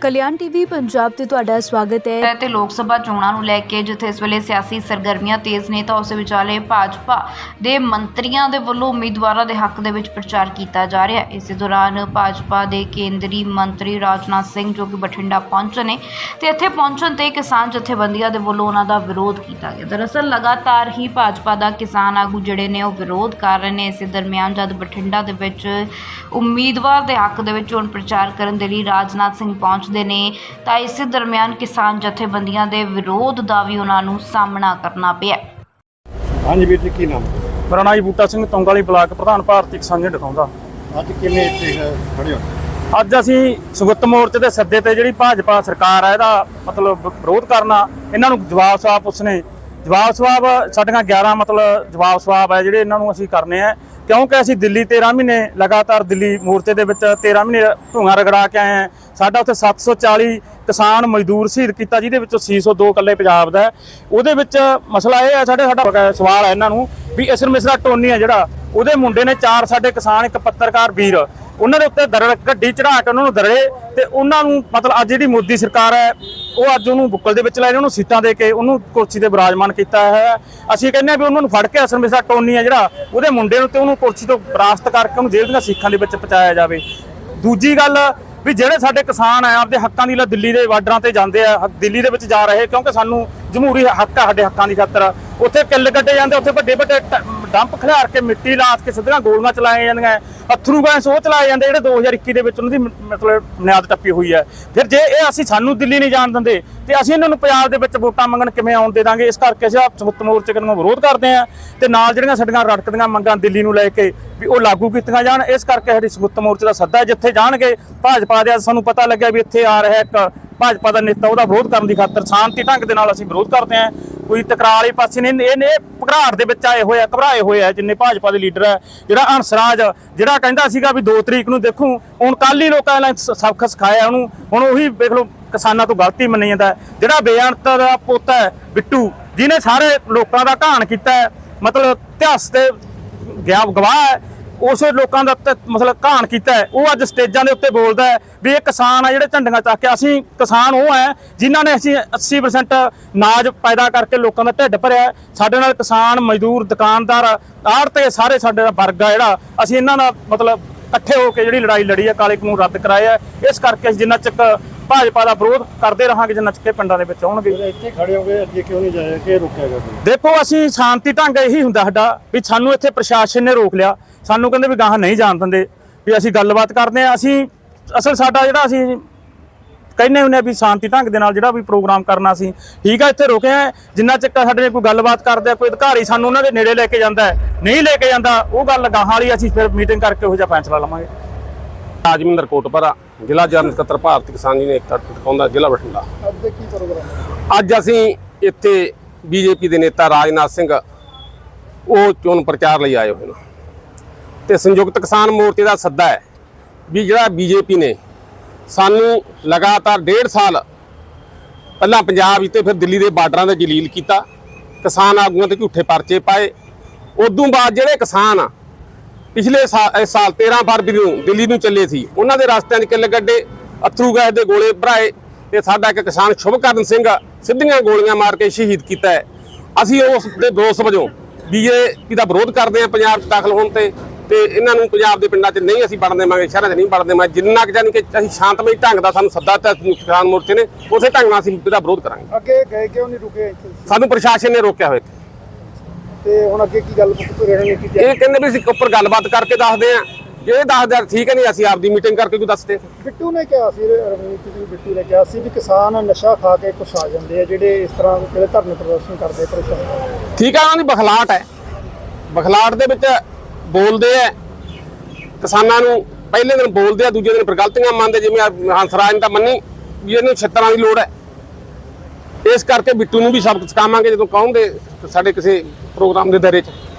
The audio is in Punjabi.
ਕਲਿਆਣ ਟੀਵੀ ਪੰਜਾਬ ਤੇ ਤੁਹਾਡਾ ਸਵਾਗਤ ਹੈ। ਤੇ ਲੋਕ ਸਭਾ ਚੋਣਾਂ ਨੂੰ ਲੈ ਕੇ ਜਿੱਥੇ ਇਸ ਵੇਲੇ ਸਿਆਸੀ ਸਰਗਰਮੀਆਂ ਤੇਜ਼ ਨੇ ਤਾਂ ਉਸ ਵਿਚਾਲੇ ਭਾਜਪਾ ਦੇ ਮੰਤਰੀਆਂ ਦੇ ਵੱਲੋਂ ਉਮੀਦਵਾਰਾਂ ਦੇ ਹੱਕ ਦੇ ਵਿੱਚ ਪ੍ਰਚਾਰ ਕੀਤਾ ਜਾ ਰਿਹਾ ਹੈ। ਇਸੇ ਦੌਰਾਨ ਭਾਜਪਾ ਦੇ ਕੇਂਦਰੀ ਮੰਤਰੀ ਰਾਜਨਾਥ ਸਿੰਘ ਜੋ ਕਿ ਬਠਿੰਡਾ ਪਹੁੰਚੇ ਨੇ ਤੇ ਇੱਥੇ ਪਹੁੰਚਣ ਤੇ ਕਿਸਾਨ ਜਥੇਬੰਦੀਆਂ ਦੇ ਵੱਲੋਂ ਉਹਨਾਂ ਦਾ ਵਿਰੋਧ ਕੀਤਾ ਗਿਆ। ਦਰਅਸਲ ਲਗਾਤਾਰ ਹੀ ਭਾਜਪਾ ਦਾ ਕਿਸਾਨ ਆਗੂ ਜਿਹੜੇ ਨੇ ਉਹ ਵਿਰੋਧ ਕਰ ਰਹੇ ਨੇ। ਇਸੇ ਦਰਮਿਆਨ ਜਦ ਬਠਿੰਡਾ ਦੇ ਵਿੱਚ ਉਮੀਦਵਾਰ ਦੇ ਹੱਕ ਦੇ ਵਿੱਚ ਚੋਣ ਪ੍ਰਚਾਰ ਕਰਨ ਦੇ ਲਈ ਰਾਜਨਾਥ ਸਿੰਘ ਪਹੁੰਚ ਪਹੁੰਚਦੇ ਨੇ ਤਾਂ ਇਸੇ ਦਰਮਿਆਨ ਕਿਸਾਨ ਜਥੇਬੰਦੀਆਂ ਦੇ ਵਿਰੋਧ ਦਾ ਵੀ ਉਹਨਾਂ ਨੂੰ ਸਾਹਮਣਾ ਕਰਨਾ ਪਿਆ। ਹਾਂਜੀ ਵੀਰ ਜੀ ਕੀ ਨਾਮ? ਮੇਰਾ ਨਾਂ ਜੀ ਬੂਟਾ ਸਿੰਘ ਤੁੰਗਾਲੀ ਬਲਾਕ ਪ੍ਰਧਾਨ ਭਾਰਤੀ ਕਿਸਾਨ ਯੂਨੀਅਨ ਦਿਖਾਉਂਦਾ ਅੱਜ ਕਿਵੇਂ ਇੱਥੇ ਖੜੇ ਹੋ? ਅੱਜ ਅਸੀਂ ਸੰਯੁਕਤ ਮੋਰਚੇ ਦੇ ਸੱਦੇ ਤੇ ਜਿਹੜੀ ਭਾਜਪਾ ਸਰਕਾਰ ਹੈ ਇਹਦਾ ਮਤਲਬ ਵਿਰੋਧ ਕਰਨਾ ਇਹਨਾਂ ਨੂੰ ਜਵਾਬ ਸਵਾਬ ਪੁੱਛਣੇ ਜਵਾਬ ਸਵਾਬ ਸਾਡੀਆਂ 11 ਮਤਲਬ ਜਵਾਬ ਸਵਾਬ ਹੈ ਜਿਹੜੇ ਇਹਨਾਂ ਨੂੰ ਅਸੀਂ ਕਰਨੇ ਆ। ਕਿਉਂਕਿ ਅਸੀਂ ਦਿੱਲੀ 13 ਮਹੀਨੇ ਲਗਾਤਾਰ ਦਿੱਲੀ ਮੋਰਚੇ ਦੇ ਵਿੱਚ 13 ਮਹੀਨੇ ਢੂੰਗਾ ਰਗੜਾ ਕੇ ਆਏ ਆ ਸਾਡਾ ਉੱਥੇ 740 ਕਿਸਾਨ ਮਜ਼ਦੂਰ ਸ਼ਹੀਦ ਕੀਤਾ, ਜਿਹਦੇ ਵਿੱਚੋਂ 602 ਇਕੱਲੇ ਪੰਜਾਬ ਦਾ ਉਹਦੇ ਵਿੱਚ ਮਸਲਾ ਇਹ ਹੈ, ਸਾਡੇ ਸਾਡਾ ਸਵਾਲ ਹੈ ਇਹਨਾਂ ਨੂੰ ਵੀ ਅਸਰ ਮਿਸਰਾ ਟੋਨੀ ਹੈ ਜਿਹੜਾ, ਉਹਦੇ ਮੁੰਡੇ ਨੇ ਚਾਰ ਸਾਡੇ ਕਿਸਾਨ, ਇੱਕ ਪੱਤਰਕਾਰ ਵੀਰ। ਉਹਨਾਂ ਦੇ ਉੱਤੇ ਦਰੜ ਗੱਡੀ ਚੜਾ ਕੇ ਉਹਨਾਂ ਨੂੰ ਦਰੜੇ ਤੇ ਉਹਨਾਂ ਨੂੰ ਮਤਲਬ ਅੱਜ ਜਿਹੜੀ ਮੋਦੀ ਸਰਕਾਰ ਹੈ, ਉਹ ਅੱਜ ਉਹਨੂੰ ਬੁੱਕਲ ਦੇ ਵਿੱਚ ਲੈ ਰਹੇ ਉਹਨੂੰ ਸੀਟਾਂ ਦੇ ਕੇ ਉਹਨੂੰ ਕੁਰਸੀ ਤੇ ਬਿਰਾਜਮਾਨ ਕੀਤਾ ਹੈ। ਅਸੀਂ ਕਹਿੰਦੇ ਆ ਵੀ ਉਹਨਾਂ ਨੂੰ ਫੜ ਕੇ ਅਸਰ ਮਿਸਰਾ ਟੋਨੀ ਹੈ ਜਿਹੜਾ, ਉਹਦੇ ਮੁੰਡੇ ਨੂੰ ਤੇ ਉਹਨੂੰ ਕੁਰਸੀ ਤੋਂ ਬਰਾਸਤ ਕਰਕੇ ਉਹਨੂੰ ਜੇਲ੍ਹ ਦੀਆਂ ਸਿੱਖਾਂ ਦੇ ਵਿੱਚ ਪਹੁੰਚਾਇਆ ਜਾਵੇ। ਦੂਜੀ ਗੱਲ ਵੀ ਜਿਹੜੇ ਸਾਡੇ ਕਿਸਾਨ ਆ, ਆਪਦੇ ਹੱਕਾਂ ਦੀ ਲਈ ਦਿੱਲੀ ਦੇ ਬਾਰਡਰਾਂ ਤੇ ਜਾਂਦੇ ਆ ਦਿੱਲੀ ਦੇ ਵਿੱਚ ਜਾ ਰਹੇ ਕਿਉਂਕਿ ਸਾਨੂੰ ਜਮਹੂਰੀ ਹੱਕ ਆ ਸਾਡੇ ਹੱਕਾਂ ਦੀ ਖਾਤਰ। ਉੱਥੇ ਕਿੱਲ ਕੱਢੇ ਜਾਂਦੇ ਉੱਥੇ ਵੱਡੇ ਵੱਡੇ ਡੰਪ ਖਿਲਾਰ ਕੇ ਮਿੱਟੀ ਲਾਸ ਕੇ ਸਿੱਧੀਆਂ ਗੋਲੀਆਂ ਚਲਾਈਆਂ ਜਾਂਦੀਆਂ ਅਥਰੂ ਗੈਸ ਉਹ ਚਲਾਏ ਜਾਂਦੇ ਜਿਹੜੇ 2021 ਦੇ ਵਿੱਚ ਉਹਨਾਂ ਦੀ ਮਤਲਬ ਬੁਨਿਆਦ ਟੱਪੀ ਹੋਈ ਹੈ। ਫਿਰ ਜੇ ਇਹ ਅਸੀਂ ਸਾਨੂੰ ਦਿੱਲੀ ਨਹੀਂ ਜਾਣ ਦਿੰਦੇ, ਤੇ ਅਸੀਂ ਇਹਨਾਂ ਨੂੰ ਪੰਜਾਬ ਦੇ ਵਿੱਚ ਵੋਟਾਂ ਮੰਗਣ ਕਿਵੇਂ ਆਉਣ ਦੇ ਦਾਂਗੇ? ਇਸ ਕਰਕੇ ਅਸੀਂ ਆਪ ਸੰਯੁਕਤ ਮੋਰਚੇ ਨੂੰ ਵਿਰੋਧ ਕਰਦੇ ਆ ਤੇ ਨਾਲ ਜਿਹੜੀਆਂ ਸਾਡੀਆਂ ਰੜਕਦੀਆਂ ਮੰਗਾਂ ਦਿੱਲੀ ਨੂੰ ਲੈ ਕੇ ਵੀ ਉਹ ਲਾਗੂ ਕੀਤੀਆਂ ਜਾਣ, ਇਸ ਕਰਕੇ ਸਾਡੀ ਸੰਯੁਕਤ ਮੋਰਚੇ ਦਾ ਸੱਦਾ ਜਿੱਥੇ ਜਾਣਗੇ, ਭਾਜਪਾ ਦੇ ਸਾਨੂੰ ਪਤਾ ਲੱਗਿਆ ਵੀ ਇੱਥੇ ਆ ਰਿਹਾ ਇੱਕ ਭਾਜਪਾ ਦਾ ਨੇਤਾ, ਉਹਦਾ ਵਿਰੋਧ ਕਰਨ ਦੀ ਖਾਤਰ ਸ਼ਾਂਤੀ ਢੰਗ ਦੇ ਨਾਲ ਅਸੀਂ ਵਿਰੋਧ ਕਰਦੇ ਹਾਂ। ਕੋਈ ਤਕਰਾਰ ਵਾਲੇ ਪਾਸੇ ਨਹੀਂ। ਇਹ ਨੇ ਘਬਰਾਹਟ ਦੇ ਵਿੱਚ ਆਏ ਹੋਏ ਆ, ਘਬਰਾਏ ਹੋਏ ਆ, ਜਿੰਨੇ ਭਾਜਪਾ ਦੇ ਲੀਡਰ ਹੈ ਜਿਹੜਾ ਹੰਸਰਾਜ, ਜਿਹੜਾ ਕਹਿੰਦਾ ਸੀਗਾ ਵੀ 2 ਤਰੀਕ ਨੂੰ ਦੇਖੂ, ਹੁਣ ਕੱਲ ਹੀ ਲੋਕਾਂ ਨੇ ਸਬਕ ਸਿਖਾਇਆ ਉਹਨੂੰ। ਹੁਣ ਉਹੀ ਦੇਖ ਲਓ, ਕਿਸਾਨਾਂ ਤੋਂ ਗਲਤੀ ਮੰਨੀ ਜਾਂਦਾ ਜਿਹੜਾ ਬੇਅੰਤ ਦਾ ਪੋਤਾ ਹੈ, ਬਿੱਟੂ, ਜਿਹਨੇ ਸਾਰੇ ਲੋਕਾਂ ਦਾ ਘਾਣ ਕੀਤਾ ਮਤਲਬ ਇਤਿਹਾਸ ਤੇ ਗਿਆ, ਗਵਾਹ ਹੈ ਉਸੇ ਲੋਕਾਂ ਦਾ ਮਤਲਬ ਘਾਣ ਕੀਤਾ ਹੈ ਉਹ ਅੱਜ ਸਟੇਜਾਂ ਦੇ ਉੱਤੇ ਬੋਲਦਾ ਹੈ ਵੀ ਇਹ ਕਿਸਾਨ ਆ ਜਿਹੜੇ ਝੰਡੀਆਂ ਚੱਕ ਕੇ ਅਸੀਂ ਕਿਸਾਨ ਉਹ ਹੈ ਜਿਨ੍ਹਾਂ ਨੇ ਅਸੀਂ 80% ਨਾਜ ਪੈਦਾ ਕਰਕੇ ਲੋਕਾਂ ਦਾ ਢਿੱਡ ਭਰਿਆ ਸਾਡੇ ਨਾਲ ਕਿਸਾਨ, ਮਜ਼ਦੂਰ, ਦੁਕਾਨਦਾਰ ਆੜਤੇ ਸਾਰੇ ਸਾਡੇ ਦਾ ਵਰਗ ਆ ਜਿਹੜਾ, ਅਸੀਂ ਇਹਨਾਂ ਦਾ ਮਤਲਬ ਇਕੱਠੇ ਹੋ ਕੇ ਜਿਹੜੀ ਲੜਾਈ ਲੜੀ ਹੈ, ਕਾਲੇ ਕਾਨੂੰਨ ਰੱਦ ਕਰਾਇਆ ਹੈ। ਇਸ ਕਰਕੇ ਅਸੀਂ ਜਿੰਨਾ ਚੱਕ ਭਾਜਪਾ ਦਾ ਵਿਰੋਧ ਕਰਦੇ ਰਹਾਂਗੇ ਜਿੰਨਾ ਚੱਕ ਇਹ ਪਿੰਡਾਂ ਦੇ ਵਿੱਚ ਆਉਣਗੇ। ਇੱਥੇ ਖੜੇ ਹੋ ਗਏ ਅੱਗੇ ਕਿਉਂ ਨਹੀਂ ਜਾਇਆ? ਕਿ ਰੁਕਿਆ ਗਿਆ ਦੇਖੋ ਅਸੀਂ ਸ਼ਾਂਤੀ ਢੰਗ ਇਹੀ ਹੁੰਦਾ ਸਾਡਾ ਵੀ ਸਾਨੂੰ ਇੱਥੇ ਪ੍ਰਸ਼ਾਸਨ ਨੇ ਰੋਕ ਲਿਆ। ਸਾਨੂੰ ਕਹਿੰਦੇ ਵੀ ਗਾਹਾਂ ਨਹੀਂ ਜਾਣ ਦਿੰਦੇ ਵੀ ਅਸੀਂ ਗੱਲਬਾਤ ਕਰਦੇ ਆ ਅਸੀਂ ਅਸਲ ਸਾਡਾ ਜਿਹੜਾ ਅਸੀਂ ਕਹਿੰਦੇ ਹੁੰਦੇ ਆ ਵੀ ਸ਼ਾਂਤੀ ਢੰਗ ਦੇ ਨਾਲ ਜਿਹੜਾ ਵੀ ਪ੍ਰੋਗਰਾਮ ਕਰਨਾ ਸੀ ਠੀਕ ਆ ਇੱਥੇ ਰੁਕੇ ਆ ਜਿੰਨਾ ਚੱਕਰ ਸਾਡੇ ਨਾਲ ਕੋਈ ਗੱਲਬਾਤ ਕਰਦੇ ਆ ਕੋਈ ਅਧਿਕਾਰੀ ਸਾਨੂੰ ਉਹਨਾਂ ਦੇ ਨੇੜੇ ਲੈ ਕੇ ਜਾਂਦਾ ਨਹੀਂ ਲੈ ਕੇ ਜਾਂਦਾ ਉਹ ਗੱਲ ਗਾਹਾਂ ਵਾਲੀ ਅਸੀਂ ਫਿਰ ਮੀਟਿੰਗ ਕਰਕੇ ਉਹੋ ਜਿਹਾ ਫੈਸਲਾ ਲਵਾਂਗੇ। ਰਾਜਮਿੰਦਰ ਕੋਟਪਰਾ, ਜ਼ਿਲ੍ਹਾ ਜਨਰਲ ਸਕੱਤਰ ਭਾਰਤੀ ਕਿਸਾਨ ਯੂਨੀਅਨ ਏਕਤਾ ਟਿਕਾਉਂਦਾ ਜ਼ਿਲ੍ਹਾ ਬਠਿੰਡਾ। ਅੱਜ ਦੇ ਕੀ ਪ੍ਰੋਗਰਾਮ ਅੱਜ ਅਸੀਂ ਇੱਥੇ ਬੀਜੇਪੀ ਦੇ ਨੇਤਾ ਰਾਜਨਾਥ ਸਿੰਘ, ਉਹ ਚੋਣ ਪ੍ਰਚਾਰ ਲਈ ਆਏ ਹੋਏ ਨੇ। ਤੇ ਸੰਯੁਕਤ ਕਿਸਾਨ ਮੋਰਚੇ ਦਾ ਸੱਦਾ ਹੈ ਵੀ ਜਿਹੜਾ ਬੀਜੇਪੀ ਨੇ ਸਾਨੂੰ ਲਗਾਤਾਰ ਡੇਢ ਸਾਲ ਪਹਿਲਾਂ ਪੰਜਾਬ ਵਿੱਚ ਤੇ ਫਿਰ ਦਿੱਲੀ ਦੇ ਬਾਰਡਰਾਂ ਤੇ ਜਲੀਲ ਕੀਤਾ, ਕਿਸਾਨ ਆਗੂਆਂ ਤੇ ਝੂਠੇ ਪਰਚੇ ਪਾਏ। ਉਦੋਂ ਬਾਅਦ ਜਿਹੜੇ ਕਿਸਾਨ ਆ ਪਿਛਲੇ ਸਾਲ ਇਸ ਸਾਲ 13 ਫਰਵਰੀ ਨੂੰ ਦਿੱਲੀ ਨੂੰ ਚੱਲੇ ਸੀ। ਉਹਨਾਂ ਦੇ ਰਸਤਿਆਂ 'ਚ ਕਿੱਲ ਗੱਡੇ ਅਥਰੂ ਗੈਸ ਦੇ ਗੋਲੇ ਭਰਾਏ ਤੇ ਸਾਡਾ ਇੱਕ ਕਿਸਾਨ ਸ਼ੁਭਕਰਨ ਸਿੰਘ ਸਿੱਧੀਆਂ ਗੋਲੀਆਂ ਮਾਰ ਕੇ ਸ਼ਹੀਦ ਕੀਤਾ ਹੈ। ਅਸੀਂ ਉਸ ਦੇ ਦੋਸ਼ ਵਜੋਂ ਬੀਜੇਪੀ ਦਾ ਵਿਰੋਧ ਕਰਦੇ ਹਾਂ ਪੰਜਾਬ 'ਚ ਦਾਖਲ ਹੋਣ ਤੇ ਤੇ ਇਹਨਾਂ ਨੂੰ ਪੰਜਾਬ ਦੇ ਪਿੰਡਾਂ 'ਚ ਨਹੀਂ ਅਸੀਂ ਵੜਨ ਦੇਵਾਂਗੇ ਸ਼ਹਿਰਾਂ 'ਚ ਨਹੀਂ ਵੜਨ ਦੇਵਾਂਗੇ। ਜਿੰਨਾ ਕਿ ਜਾਨੀ ਕਿ ਅਸੀਂ ਸ਼ਾਂਤਮਈ ਢੰਗ ਦਾ ਸਾਨੂੰ ਸੱਦਾ ਦਿੱਤਾ ਕਿਸਾਨ ਮੋਰਚੇ ਨੇ ਉਸੇ ਢੰਗ ਨਾਲ ਅਸੀਂ ਇਹਦਾ ਵਿਰੋਧ ਕਰਾਂਗੇ। ਅੱਗੇ ਗਏ ਕਿਉਂ ਨਹੀਂ ਰੁਕੇ ਸਾਨੂੰ ਪ੍ਰਸ਼ਾਸਨ ਨੇ ਰੋਕਿਆ ਹੋਇਆ। ਤੇ ਹੁਣ ਅੱਗੇ ਕੀ ਗੱਲ ਰਣਨੀਤੀ ਤੇ ਇਹ ਕਹਿੰਦੇ ਵੀ ਅਸੀਂ ਉੱਪਰ ਗੱਲਬਾਤ ਕਰਕੇ ਦੱਸਦੇ ਆ ਜੇ ਇਹ ਦੱਸਦੇ ਆ ਠੀਕ ਹੈ ਨਹੀਂ ਅਸੀਂ ਆਪਦੀ ਮੀਟਿੰਗ ਕਰਕੇ ਕੋਈ ਦੱਸਦੇ ਹਾਂ। ਬਿੱਟੂ ਨੇ ਕਿਹਾ ਸੀ ਰਣਨੀਤੀ ਸਿੰਘ ਬਿੱਟੂ ਨੇ ਕਿਹਾ ਸੀ ਵੀ ਕਿਸਾਨ ਨਸ਼ਾ ਖਾ ਕੇ ਕੁਛ ਆ ਜਾਂਦੇ ਆ ਜਿਹੜੇ ਇਸ ਤਰ੍ਹਾਂ ਜਿਹੜੇ ਧਰਨੇ ਪ੍ਰਦਰਸ਼ਨ ਕਰਦੇ ਪਰੇਸ਼ਾਨ ਠੀਕ ਆ ਉਹਨਾਂ ਦੀ ਬਖਲਾਟ ਹੈ। ਬਖਲਾਟ ਦੇ ਵਿੱਚ ਬੋਲਦੇ ਆ ਕਿਸਾਨਾਂ ਨੂੰ ਪਹਿਲੇ ਦਿਨ ਬੋਲਦੇ ਆ ਦੂਜੇ ਦਿਨ ਫਿਰ ਗਲਤੀਆਂ ਮੰਨਦੇ ਜਿਵੇਂ ਆਹ ਹੰਸਰਾਜ ਨੇ ਤਾਂ ਮੰਨੀ ਵੀ ਇਹਨੂੰ ਛੱਤਰਾਂ ਦੀ ਲੋੜ ਹੈ। ਇਸ ਕਰਕੇ ਬਿੱਟੂ ਨੂੰ ਵੀ ਸਬਕ ਸਿਖਾਵਾਂਗੇ ਜਦੋਂ ਕਹੋਗੇ ਸਾਡੇ ਕਿਸੇ ਪ੍ਰੋਗਰਾਮ ਦੇ ਦਾਇਰੇ 'ਚ।